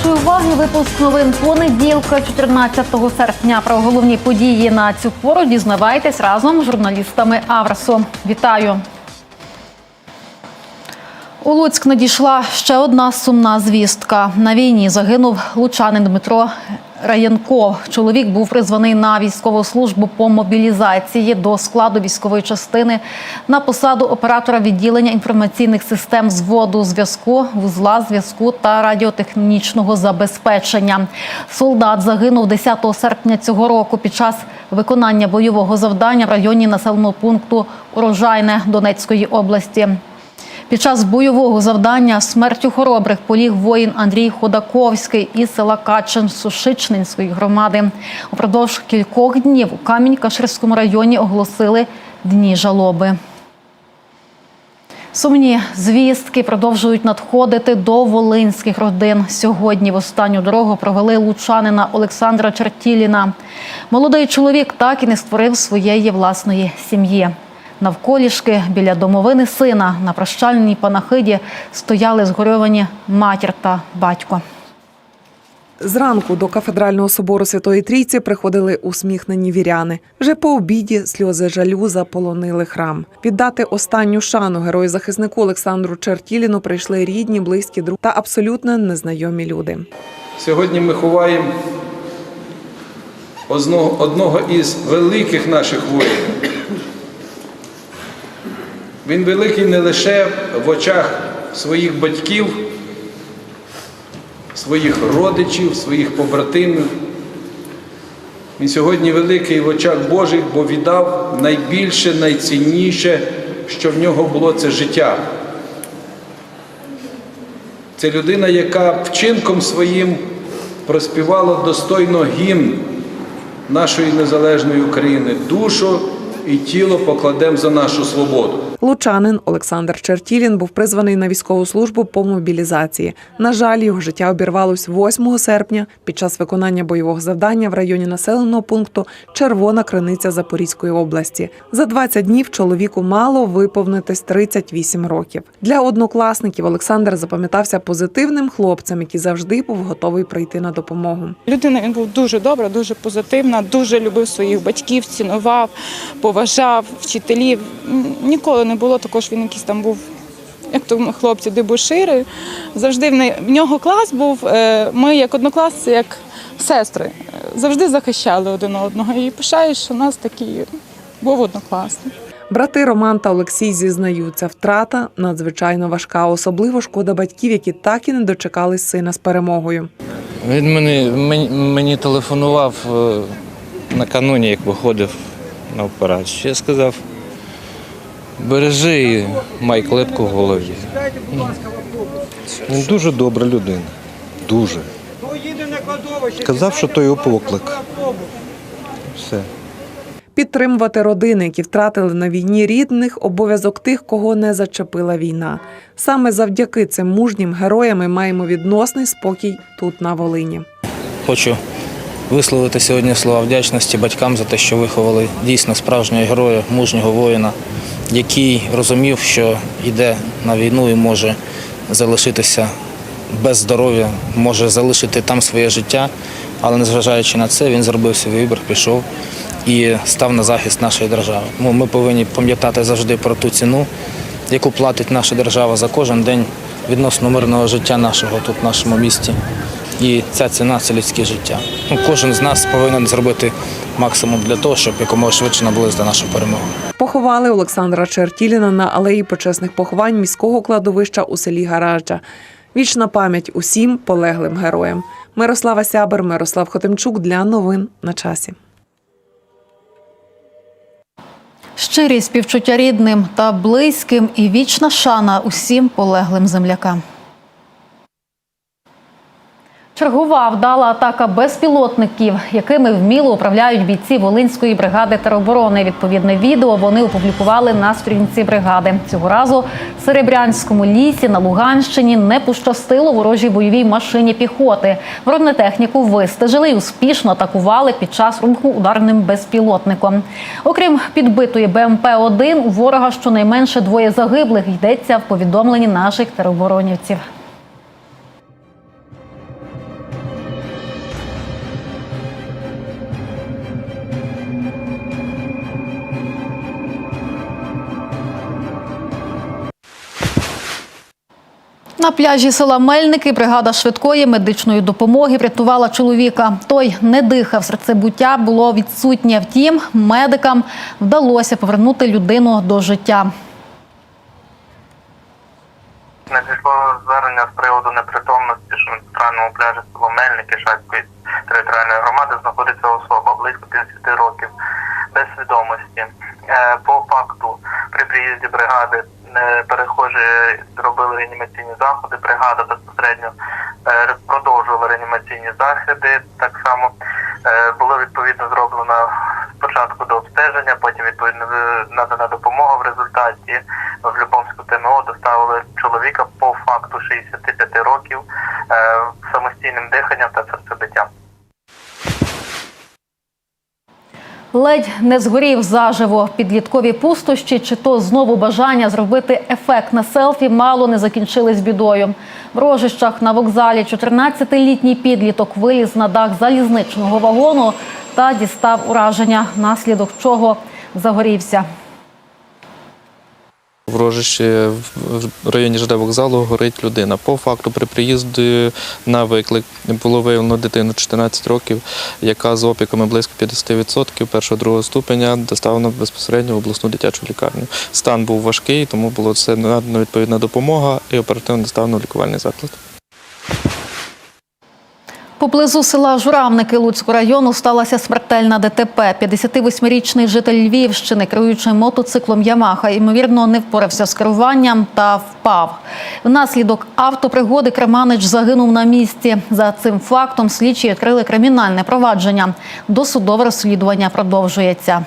вашої уваги випуск новин понеділка, 14 серпня. Про головні події на цю пору дізнавайтесь разом з журналістами Аврасу. Вітаю! У Луцьк надійшла ще одна сумна звістка. На війні загинув лучанин Дмитро Раєнков. Чоловік був призваний на військову службу по мобілізації до складу військової частини на посаду оператора відділення інформаційних систем зводу зв'язку, вузла зв'язку та радіотехнічного забезпечення. Солдат загинув 10 серпня цього року під час виконання бойового завдання в районі населеного пункту Урожайне Донецької області. Під час бойового завдання смертю хоробрих поліг воїн Андрій Ходаковський із села Качин Сушичнинської громади. Упродовж кількох днів у Камінь-Каширському районі оголосили дні жалоби. Сумні звістки продовжують надходити до волинських родин. Сьогодні в останню дорогу провели лучанина Олександра Чертіліна. Молодий чоловік так і не створив своєї власної сім'ї. Навколішки біля домовини сина на прощальній панахиді стояли згорьовані матір та батько. Зранку до кафедрального собору Святої Трійці приходили усміхнені віряни. Вже по обіді сльози жалю заполонили храм. Віддати останню шану герою захиснику Олександру Чертіліну прийшли рідні, близькі, друзі та абсолютно незнайомі люди. Сьогодні ми ховаємо одного, одного із великих наших воїнів. Він великий не лише в очах своїх батьків, своїх родичів, своїх побратимів. Він сьогодні великий в очах Божих, бо віддав найбільше, найцінніше, що в нього було це життя. Це людина, яка вчинком своїм проспівала достойно гімн нашої незалежної України. Душу і тіло покладемо за нашу свободу. Лучанин Олександр Чертілін був призваний на військову службу по мобілізації. На жаль, його життя обірвалось 8 серпня під час виконання бойового завдання в районі населеного пункту Червона Криниця Запорізької області. За 20 днів чоловіку мало виповнитись 38 років. Для однокласників Олександр запам'ятався позитивним хлопцем, який завжди був готовий прийти на допомогу. Людина він був дуже добра, дуже позитивна, дуже любив своїх батьків, цінував, поважав вчителів. Ніколи не було також. Він якийсь там був. Як то хлопці дебушири. Завжди в не- в нього клас був. е, Ми, як однокласці, як сестри, е, завжди захищали один одного. І пишаю, що у нас такий був однокласник. Брати Роман та Олексій зізнаються, втрата надзвичайно важка, особливо шкода батьків, які так і не дочекались сина з перемогою. Він мені, мені, мені телефонував е, накануні, як виходив на операцію. Я сказав, бережи і май клепку в голові. Він дуже добра людина. Дуже. Казав, що то його поклик. Все. Підтримувати родини, які втратили на війні рідних, обов'язок тих, кого не зачепила війна. Саме завдяки цим мужнім героям ми маємо відносний спокій тут на Волині. Хочу висловити сьогодні слова вдячності батькам за те, що виховали дійсно справжнього героя, мужнього воїна, який розумів, що йде на війну і може залишитися без здоров'я, може залишити там своє життя, але незважаючи на це, він зробив свій вибір, пішов і став на захист нашої держави. Ми повинні пам'ятати завжди про ту ціну, яку платить наша держава за кожен день відносно мирного життя нашого тут, в нашому місті. І ця ціна це людське життя. Ну, кожен з нас повинен зробити максимум для того, щоб якомога швидше наблизити нашу перемогу. Поховали Олександра Чертіліна на алеї почесних поховань міського кладовища у селі Гаража. Вічна пам'ять усім полеглим героям. Мирослава Сябер, Мирослав Хотимчук для новин на часі. Щирі співчуття рідним та близьким і вічна шана усім полеглим землякам. Чергова вдала атака безпілотників, якими вміло управляють бійці Волинської бригади тероборони. Відповідне відео вони опублікували на сторінці бригади. Цього разу в Серебрянському лісі на Луганщині не пощастило ворожій бойовій машині піхоти. Бронетехніку вистежили і успішно атакували під час руху ударним безпілотником. Окрім підбитої БМП-1, у ворога щонайменше двоє загиблих йдеться в повідомленні наших тероборонівців. Пляжі села Мельники бригада швидкої медичної допомоги врятувала чоловіка. Той не дихав, серцебуття було відсутнє. Втім, медикам вдалося повернути людину до життя. Надійшло звернення з приводу непритомності, що на центральному пляжі село Мельники Шацької територіальної громади знаходиться особа близько 50 років без свідомості. Е, По факту при приїзді бригади перехожі зробили реанімаційні заходи. Бригада безпосередньо е, продовжувала реанімаційні заходи. Так само е, було відповідно зроблено спочатку до обстеження, потім відповідно е, надана допомога в результаті в Любомську ТМО доставили чоловіка по факту 65 років е, самостійним диханням та Ледь не згорів заживо підліткові пустощі, чи то знову бажання зробити ефект на селфі мало не закінчились бідою. В рожищах на вокзалі 14-літній підліток виліз на дах залізничного вагону та дістав ураження, наслідок чого загорівся. В в районі ЖД вокзалу горить людина. По факту, при приїзді на виклик було виявлено дитину 14 років, яка з опіками близько 50% першого-другого ступеня доставлена безпосередньо в обласну дитячу лікарню. Стан був важкий, тому було це надано відповідна допомога і оперативно доставлено в лікувальний заклад. Поблизу села Журавники Луцького району сталася смертельна ДТП. 58-річний житель Львівщини, керуючи мотоциклом Ямаха, ймовірно, не впорався з керуванням та впав. Внаслідок автопригоди Креманич загинув на місці. За цим фактом слідчі відкрили кримінальне провадження. Досудове розслідування продовжується.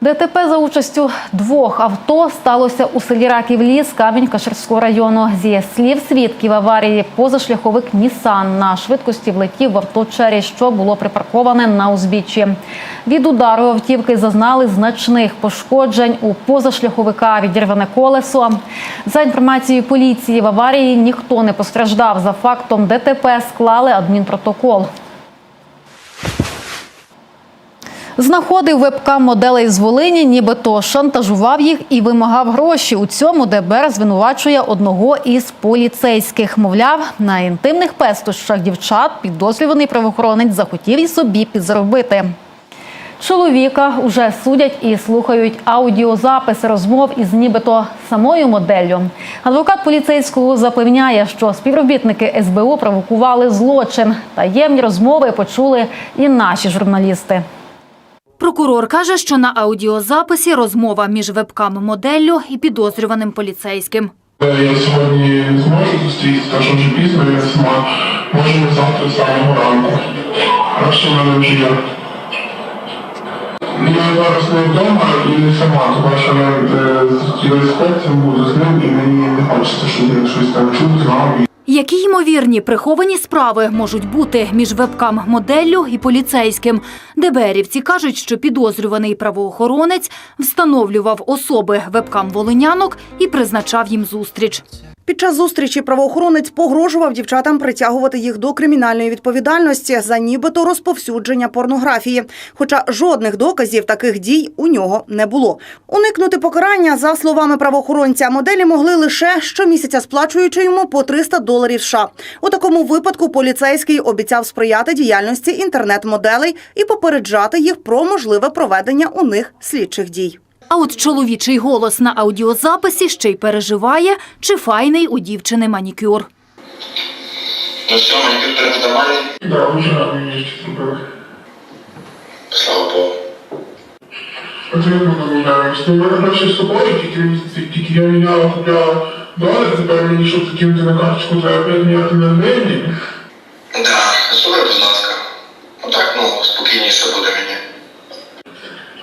ДТП за участю двох авто сталося у селі Раків Ліс Камінь-Каширського району. Зі слів свідків аварії позашляховик Нісан на швидкості влетів в авто Чері, що було припарковане на узбіччі. Від удару автівки зазнали значних пошкоджень. У позашляховика відірване колесо. За інформацією поліції, в аварії ніхто не постраждав. За фактом ДТП склали адмінпротокол. Знаходив вебкам моделей з Волині, нібито шантажував їх і вимагав гроші. У цьому ДБР звинувачує одного із поліцейських. Мовляв, на інтимних пестощах дівчат підозрюваний правоохоронець захотів і собі підзаробити. Чоловіка уже судять і слухають аудіозаписи розмов із нібито самою моделлю. Адвокат поліцейського запевняє, що співробітники СБУ провокували злочин. Таємні розмови почули і наші журналісти. Прокурор каже, що на аудіозаписі розмова між вебкам-моделлю і підозрюваним поліцейським. Я сьогодні не зможу зустрітися, тому що вже пізно я сама. Можемо завтра з самого ранку. Краще в мене вже є. Я зараз не вдома і не сама, тому що я е, з хлопцем, буду з ним, і мені не хочеться, щоб він щось там чув, знав. Які ймовірні приховані справи можуть бути між вебкам-моделлю і поліцейським? ДБРівці кажуть, що підозрюваний правоохоронець встановлював особи вебкам-волинянок і призначав їм зустріч. Під час зустрічі правоохоронець погрожував дівчатам притягувати їх до кримінальної відповідальності за нібито розповсюдження порнографії. Хоча жодних доказів таких дій у нього не було. Уникнути покарання, за словами правоохоронця, моделі могли лише щомісяця сплачуючи йому по 300 доларів США. У такому випадку поліцейський обіцяв сприяти діяльності інтернет-моделей і попереджати їх про можливе проведення у них слідчих дій. А от чоловічий голос на аудіозаписі ще й переживає, чи файний у дівчини манікюр. Ну все, манікюр перед нормальний. Да, гарно мені зробили. Слава Богу. Ну, мене собою, тільки, я міняла, купляла долар, тепер мені, щоб закинути на карточку, треба прийняти на гривні. Да, зроби, будь ласка. Отак, ну, спокійніше буде мені.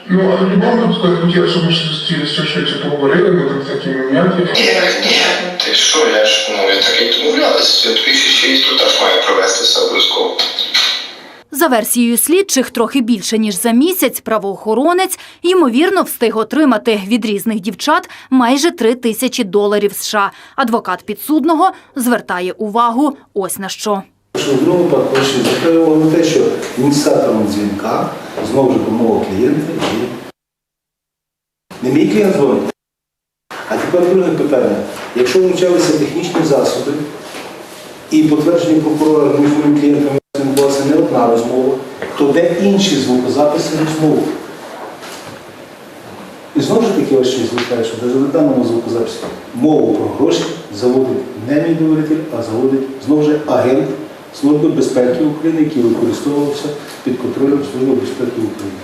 Ну, а випадку я хотіла, щоб ми ще зустрілися швидше поговорили, ми там всякі моменти. Ні, ні, ти що, я ж, ну, я так як домовлялися, я тобі ще інструктаж маю провестися обов'язково. За версією слідчих, трохи більше ніж за місяць правоохоронець ймовірно встиг отримати від різних дівчат майже три тисячі доларів США. Адвокат підсудного звертає увагу ось на що. Що в одному випадку ще на те, що ініціатором дзвінка знову ж до мого клієнта є не мій клієнт дзвонить, А тепер друге питання. Якщо вручалися технічні засоби і потвердження прокурора між моїм клієнтом відбулася не одна розмова, то де інші звукозаписи розмови? І знову ж таки ось щось звертає, що навіть в даному звукозаписі мову про гроші заводить не мій довіритель, а заводить знову ж агент Служби безпеки України, який використовувався під контролем Служби безпеки України.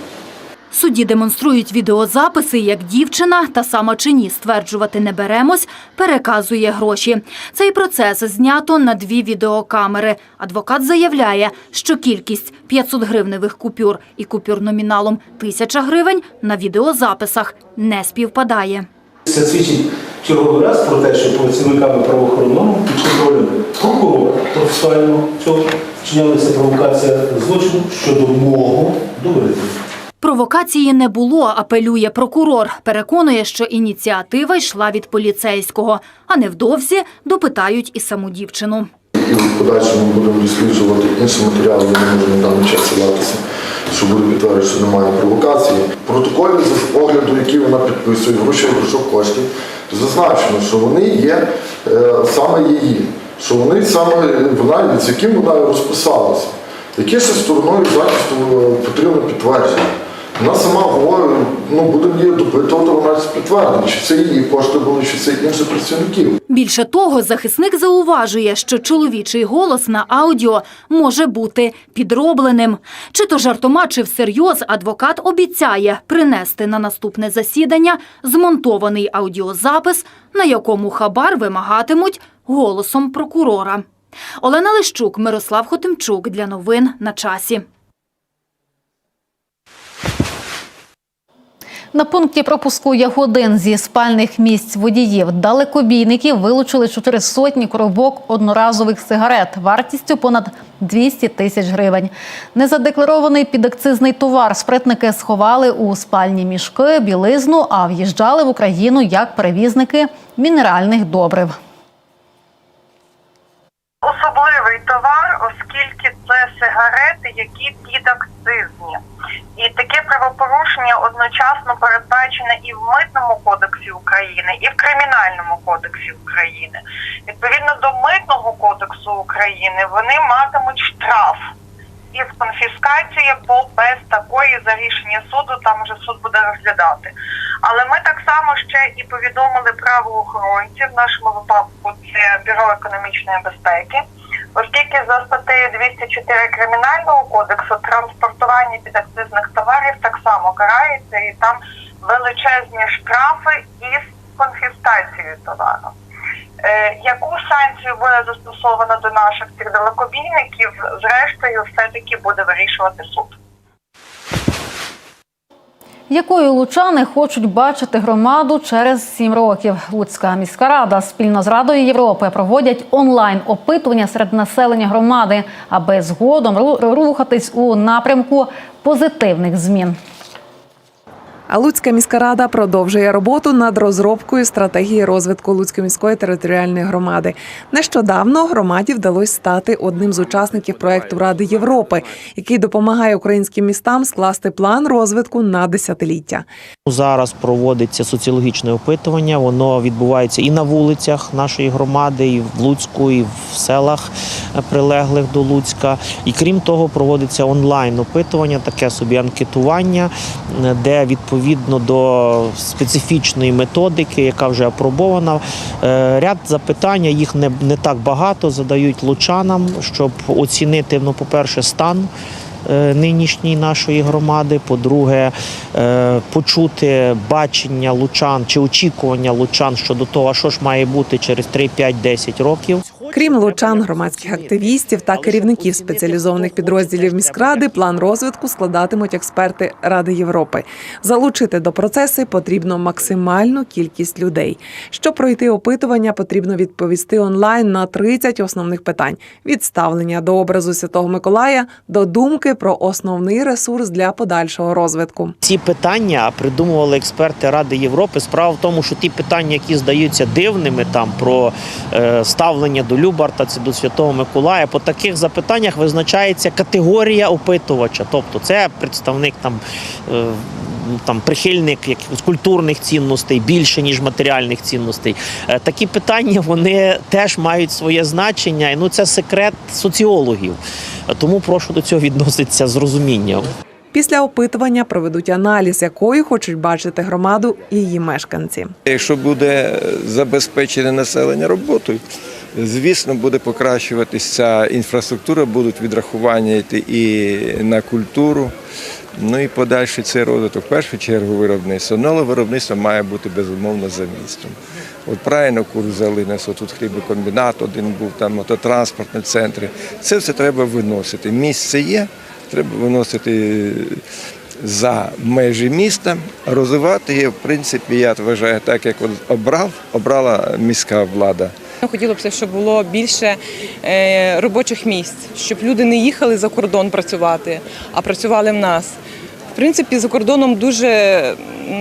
Судді демонструють відеозаписи, як дівчина, та сама чи ні, стверджувати не беремось, переказує гроші. Цей процес знято на дві відеокамери. Адвокат заявляє, що кількість 500 гривневих купюр і купюр номіналом 1000 гривень на відеозаписах не співпадає. Це свідчить черговий раз про те, що працівниками правоохоронного під контролем прокурора процесуального цього вчинялася провокація злочину щодо мого довірителя. Провокації не було, апелює прокурор. Переконує, що ініціатива йшла від поліцейського, а невдовзі допитають і саму дівчину. І в подальшому будемо досліджувати інші матеріали, не можу на даний час ссилатися, що буде підтверджувати, що немає провокації. Протоколі з огляду, який вона підписує, гроші грошок коштів, зазначено, що вони є е, саме її, що вони саме вона, з яким вона розписалася. Яке ще стороною захисту е, потрібно підтвердження. Вона сама говорить, ну будемо її допитувати, вона підтвердить, чи це її кошти були, чи це інших працівників. Більше того, захисник зауважує, що чоловічий голос на аудіо може бути підробленим. Чи то жартома, чи всерйоз адвокат обіцяє принести на наступне засідання змонтований аудіозапис, на якому хабар вимагатимуть голосом прокурора. Олена Лищук, Мирослав Хотимчук для новин на часі. На пункті пропуску Ягодин зі спальних місць водіїв далекобійників вилучили чотири сотні коробок одноразових сигарет вартістю понад 200 тисяч гривень. Незадекларований підакцизний товар спритники сховали у спальні мішки, білизну, а в'їжджали в Україну як перевізники мінеральних добрив. особливий товар, оскільки це сигарети, які підакцизні. І таке правопорушення одночасно передбачене і в митному кодексі України, і в кримінальному кодексі України. Відповідно до митного кодексу України вони матимуть штраф і в конфіскації або без такої за рішення суду, там вже суд буде розглядати. Але ми так само ще і повідомили правоохоронців, в нашому випадку це Бюро економічної безпеки, оскільки за статтею 204 Кримінального кодексу транспортування підакцизних товарів так само карається і там величезні штрафи із конфіскацією товару. Е, яку санкцію буде застосовано до наших цих далекобійників, зрештою, все-таки буде вирішувати суд. Якою лучани хочуть бачити громаду через сім років? Луцька міська рада спільно з Радою Європи проводять онлайн опитування серед населення громади, аби згодом рухатись у напрямку позитивних змін. А Луцька міська рада продовжує роботу над розробкою стратегії розвитку Луцької міської територіальної громади. Нещодавно громаді вдалося стати одним з учасників проекту Ради Європи, який допомагає українським містам скласти план розвитку на десятиліття. Зараз проводиться соціологічне опитування. Воно відбувається і на вулицях нашої громади, і в Луцьку, і в селах прилеглих до Луцька. І крім того, проводиться онлайн опитування, таке собі анкетування, де відповідно до специфічної методики, яка вже апробована, е, ряд запитання їх не, не так багато задають лучанам, щоб оцінити, ну, по-перше, стан е, нинішньої нашої громади. По-друге, е, почути бачення лучан чи очікування лучан щодо того, що ж має бути через 3, 5, 10 років. Крім лучан, громадських активістів та керівників спеціалізованих підрозділів міськради, план розвитку складатимуть експерти Ради Європи. Залучити до процесу потрібно максимальну кількість людей. Щоб пройти опитування, потрібно відповісти онлайн на 30 основних питань: від ставлення до образу Святого Миколая до думки про основний ресурс для подальшого розвитку. Ці питання придумували експерти Ради Європи. Справа в тому, що ті питання, які здаються дивними, там про е, ставлення до Любарта, це до Святого Миколая, по таких запитаннях визначається категорія опитувача. Тобто це представник там. Е, там прихильник якихось культурних цінностей більше ніж матеріальних цінностей. Е, Такі питання вони теж мають своє значення. І ну це секрет соціологів. Тому прошу до цього відноситися з розумінням. Після опитування проведуть аналіз, якою хочуть бачити громаду і її мешканці. Якщо буде забезпечене населення роботою, звісно, буде покращуватися інфраструктура, будуть відрахування і на культуру. Ну і подальший цей розвиток, в першу чергу, виробництво. Ну, але виробництво має бути безумовно за містом. От правильно курс взяли нас, тут хлібокомбінат один був, там мототранспортні центри. Це все треба виносити. Місце є, треба виносити за межі міста, розвивати її, в принципі, я вважаю, так як обрав, обрала міська влада. Хотілося б, щоб було більше е, робочих місць, щоб люди не їхали за кордон працювати, а працювали в нас. В принципі, за кордоном дуже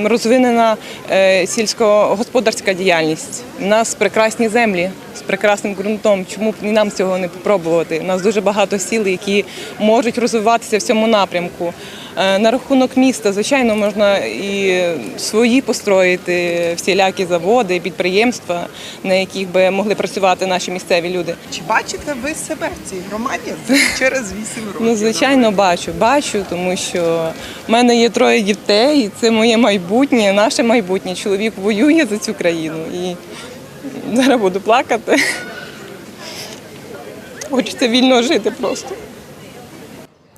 розвинена е, сільськогосподарська діяльність. У нас прекрасні землі з прекрасним ґрунтом. Чому б і нам цього не спробувати? У нас дуже багато сіл, які можуть розвиватися в цьому напрямку. Е, На рахунок міста, звичайно, можна і свої построїти всілякі заводи, підприємства, на яких би могли працювати наші місцеві люди. Чи бачите ви себе в цій громаді через 8 років? Ну, звичайно, бачу, бачу, тому що в мене є троє дітей, і це моє майбутнє, наше майбутнє. Чоловік воює за цю країну і зараз буду плакати. Хочеться вільно жити просто.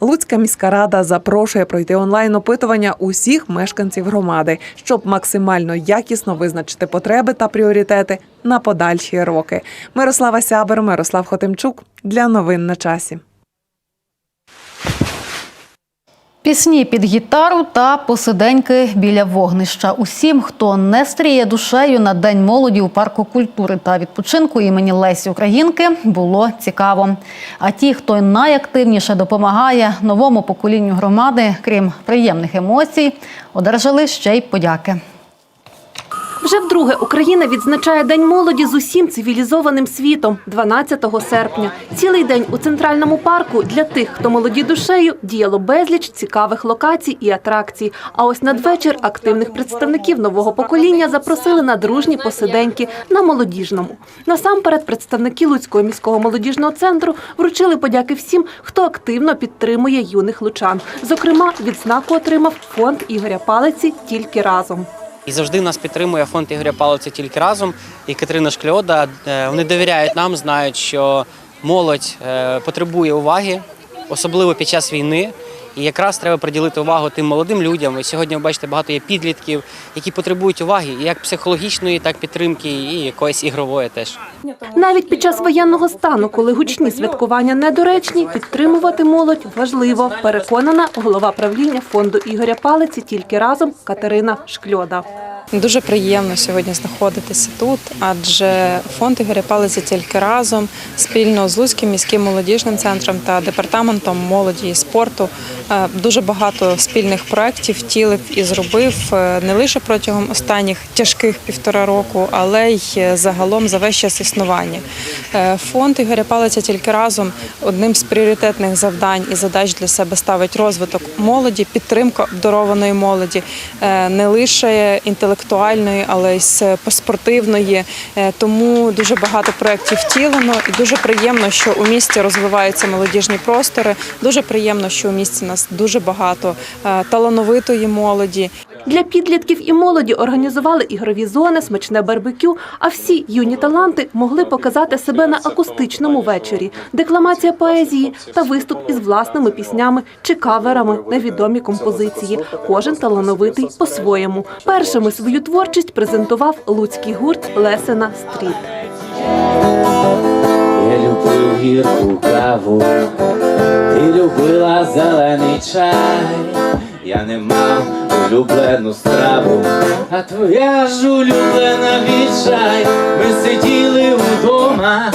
Луцька міська рада запрошує пройти онлайн опитування усіх мешканців громади, щоб максимально якісно визначити потреби та пріоритети на подальші роки. Мирослава Сябер, Мирослав Хотимчук для новин на часі. Пісні під гітару та посиденьки біля вогнища. Усім, хто не стріє душею на День молоді у парку культури та відпочинку імені Лесі Українки, було цікаво. А ті, хто найактивніше допомагає новому поколінню громади, крім приємних емоцій, одержали ще й подяки. Вже вдруге Україна відзначає День молоді з усім цивілізованим світом 12 серпня. Цілий день у центральному парку для тих, хто молоді душею, діяло безліч цікавих локацій і атракцій. А ось надвечір активних представників нового покоління запросили на дружні посиденьки на молодіжному. Насамперед, представники Луцького міського молодіжного центру вручили подяки всім, хто активно підтримує юних лучан. Зокрема, відзнаку отримав фонд Ігоря Палиці тільки разом. І завжди нас підтримує фонд Ігоря Палиця тільки разом. І Катерина Шкльода. Е, Вони довіряють нам, знають, що молодь е, потребує уваги, особливо під час війни. І якраз треба приділити увагу тим молодим людям. І сьогодні ви бачите, багато є підлітків, які потребують уваги, як психологічної, так підтримки, і якоїсь ігрової теж. Навіть під час воєнного стану, коли гучні святкування недоречні, підтримувати молодь важливо. Переконана голова правління фонду Ігоря Палиці тільки разом Катерина Шкльода. Дуже приємно сьогодні знаходитися тут, адже фонд Ігоря Палиця тільки разом спільно з Луцьким міським молодіжним центром та департаментом молоді і спорту дуже багато спільних проєктів втілив і зробив е, не лише протягом останніх тяжких півтора року, але й е, загалом за весь час існування. Е, Фонд Ігоря Палиця тільки разом одним з пріоритетних завдань і задач для себе ставить розвиток молоді, підтримка обдарованої молоді, е, не лише інтелектуальної, але й спортивної. Е, Тому дуже багато проєктів втілено, і дуже приємно, що у місті розвиваються молодіжні простори. Дуже приємно, що у місті нас дуже багато е, талановитої молоді. Для підлітків і молоді організували ігрові зони, смачне барбекю, а всі юні таланти могли показати себе на акустичному вечорі, декламація поезії та виступ із власними піснями чи каверами на відомі композиції. Кожен талановитий по-своєму. Першими свою творчість презентував луцький гурт Лесена Стріт. Я любив гірку каву, ти любила зелений чай, я не мав улюблену страву, а твоя ж улюблена відчай. Ми сиділи вдома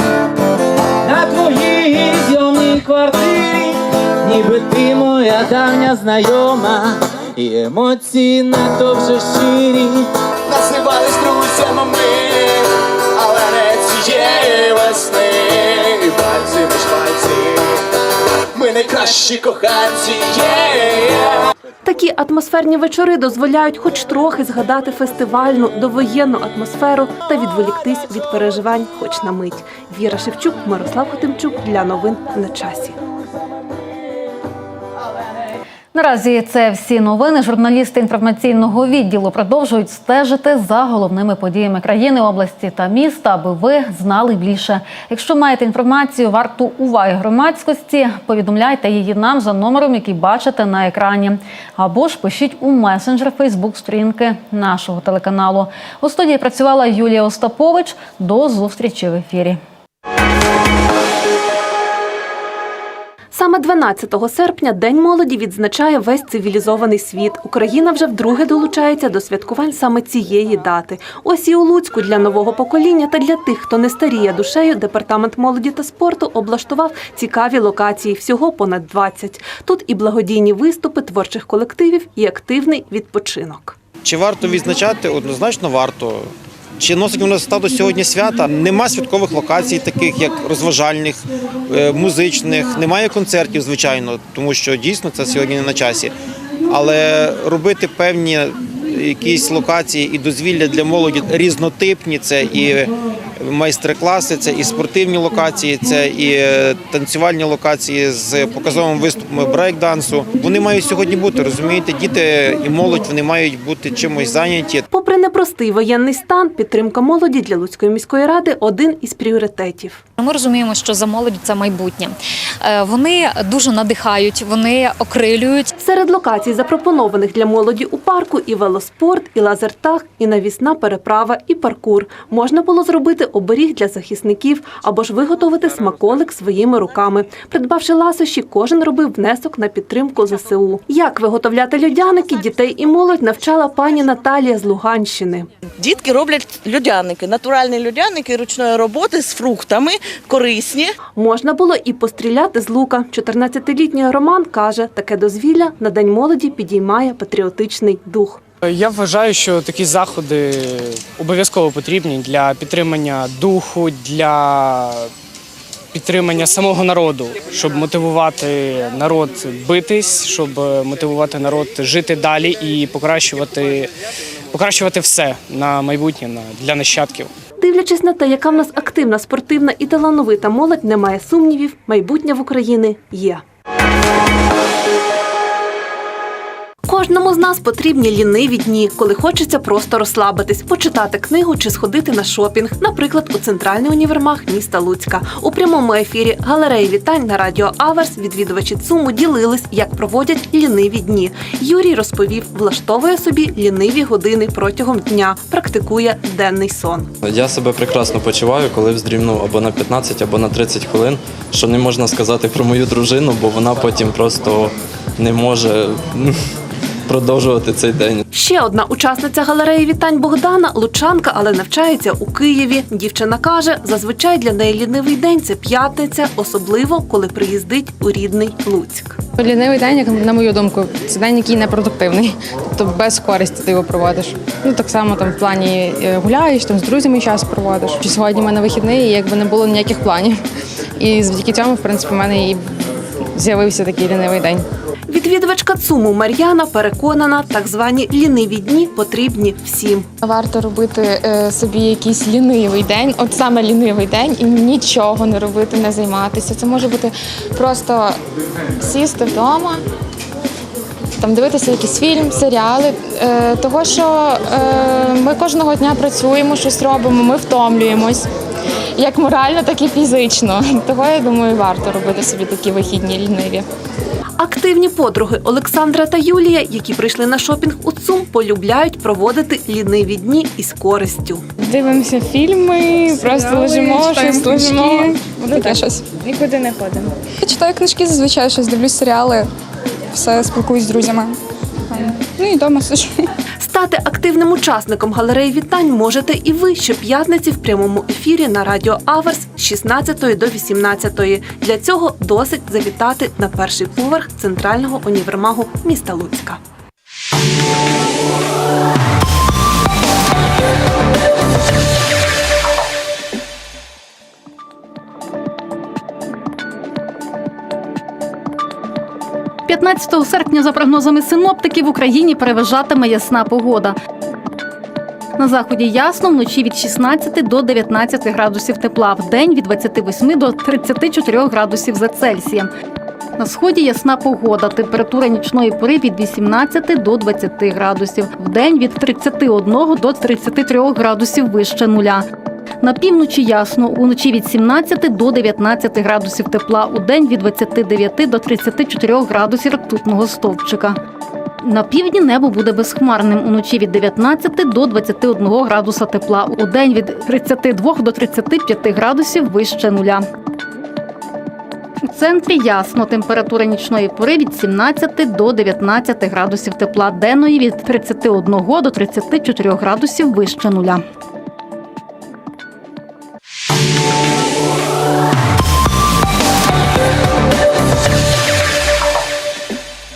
на твоїй зйомній квартирі, ніби ти моя давня знайома, і емоції надто вже щирі. Називались друзями ми, але не цієї весни найкращі коханці. Такі атмосферні вечори дозволяють хоч трохи згадати фестивальну довоєнну атмосферу та відволіктись від переживань, хоч на мить. Віра Шевчук, Мирослав Хотимчук для новин на часі. Наразі це всі новини. Журналісти інформаційного відділу продовжують стежити за головними подіями країни, області та міста, аби ви знали більше. Якщо маєте інформацію, варту уваги громадськості, повідомляйте її нам за номером, який бачите на екрані, або ж пишіть у месенджер Фейсбук сторінки нашого телеканалу. У студії працювала Юлія Остапович. До зустрічі в ефірі. Саме 12 серпня День молоді відзначає весь цивілізований світ. Україна вже вдруге долучається до святкувань саме цієї дати. Ось і у Луцьку для нового покоління та для тих, хто не старіє душею, департамент молоді та спорту облаштував цікаві локації. Всього понад 20. Тут і благодійні виступи творчих колективів, і активний відпочинок. Чи варто відзначати? Однозначно варто. Чи носить воно статус сьогодні свята? Нема святкових локацій, таких як розважальних, е, музичних, немає концертів, звичайно, тому що дійсно це сьогодні не на часі. Але робити певні якісь локації і дозвілля для молоді різнотипні, це і майстер-класи, це і спортивні локації, це і е, танцювальні локації з показовими виступами брейк-дансу. Вони мають сьогодні бути, розумієте, діти і молодь вони мають бути чимось зайняті. Попри непростий воєнний стан, підтримка молоді для Луцької міської ради один із пріоритетів. Ми розуміємо, що за молодь це майбутнє. Е, Вони дуже надихають, вони окрилюють. Серед локацій, запропонованих для молоді у парку, і велоспорт, і лазертаг, і навісна переправа, і паркур. Можна було зробити оберіг для захисників або ж виготовити смаколик своїми руками. Придбавши ласощі, кожен робив внесок на підтримку ЗСУ. Як виготовляти льодяники, дітей і молодь навчала пані Наталія з Луганщини. Дітки роблять льодяники, натуральні льодяники ручної роботи з фруктами, корисні. Можна було і постріляти з лука. 14-літній Роман каже, таке дозвілля на День молоді підіймає патріотичний дух. Я вважаю, що такі заходи обов'язково потрібні для підтримання духу, для підтримання самого народу, щоб мотивувати народ битись, щоб мотивувати народ жити далі і покращувати, покращувати все на майбутнє для нащадків. Дивлячись на те, яка в нас активна, спортивна і талановита молодь, немає сумнівів, майбутнє в Україні є. Кожному з нас потрібні ліниві дні, коли хочеться просто розслабитись, почитати книгу чи сходити на шопінг, наприклад, у центральний універмаг міста Луцька. У прямому ефірі галереї вітань на радіо Аверс відвідувачі ЦУМу ділились, як проводять ліниві дні. Юрій розповів, влаштовує собі ліниві години протягом дня, практикує денний сон. Я себе прекрасно почуваю, коли вздрімнув або на 15, або на 30 хвилин, що не можна сказати про мою дружину, бо вона потім просто не може продовжувати цей день. Ще одна учасниця галереї вітань Богдана лучанка, але навчається у Києві. Дівчина каже, зазвичай для неї лінивий день це п'ятниця, особливо коли приїздить у рідний Луцьк. Лінивий день, як на мою думку, це день, який непродуктивний, тобто без користі ти його проводиш. Ну так само там в плані е, гуляєш, там з друзями час проводиш. Чи сьогодні в мене вихідний, і якби не було ніяких планів. І завдяки цьому, в принципі, в мене і з'явився такий лінивий день. Відвідувачка ЦУМу Мар'яна переконана, так звані ліниві дні потрібні всім. Варто робити е, собі якийсь лінивий день, от саме лінивий день, і нічого не робити, не займатися. Це може бути просто сісти вдома, там дивитися якийсь фільм, серіали. Е, того, що е, ми кожного дня працюємо, щось робимо, ми втомлюємось. Як морально, так і фізично. Того я думаю, варто робити собі такі вихідні ліниві. Активні подруги Олександра та Юлія, які прийшли на шопінг у ЦУМ, полюбляють проводити ліниві дні із користю. Дивимося фільми, просто лежимо, щось лежимо. Таке щось. Нікуди не ходимо. Я читаю книжки, зазвичай щось дивлюсь серіали, все спілкуюсь з друзями. Ну і вдома сижу. Стати активним учасником галереї вітань можете і ви щоп'ятниці в прямому ефірі на радіо Аверс з 16 до 18. Для цього досить завітати на перший поверх центрального універмагу міста Луцька. 19 серпня, за прогнозами синоптиків, в Україні переважатиме ясна погода. На заході ясно, вночі від 16 до 19 градусів тепла, в день від 28 до 34 градусів за Цельсієм. На сході ясна погода. Температура нічної пори від 18 до 20 градусів. В день від 31 до 33 градусів вище нуля. На півночі ясно, уночі від 17 до 19 градусів тепла, у день від 29 до 34 градусів ртутного стовпчика. На півдні небо буде безхмарним. Уночі від 19 до 21 градуса тепла. У день від 32 до 35 градусів вище нуля. У центрі ясно. Температура нічної пори від 17 до 19 градусів тепла. Денної від 31 до 34 градусів вище нуля.